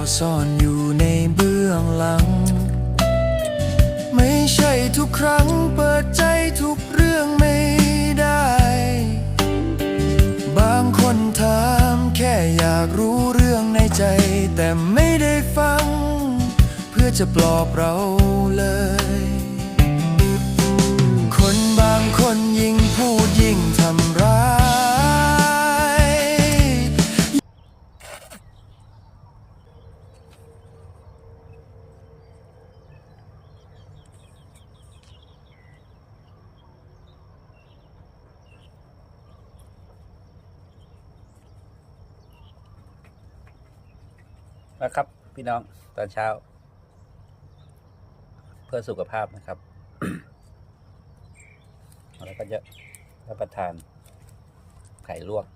าวซ่อนอยู่ในเบื้องหลัง ไม่ใช่ทุกครั้งเปิดใจทุกเรื่องไม่ได้ บางคนถามแค่อยากรู้เรื่องในใจ แต่ไม่ได้ฟัง เพื่อจะปลอบเรา นะครับ พี่น้องตอนเช้า เพื่อสุขภาพนะครับแล้วก็จะรับประทานไข่ลวก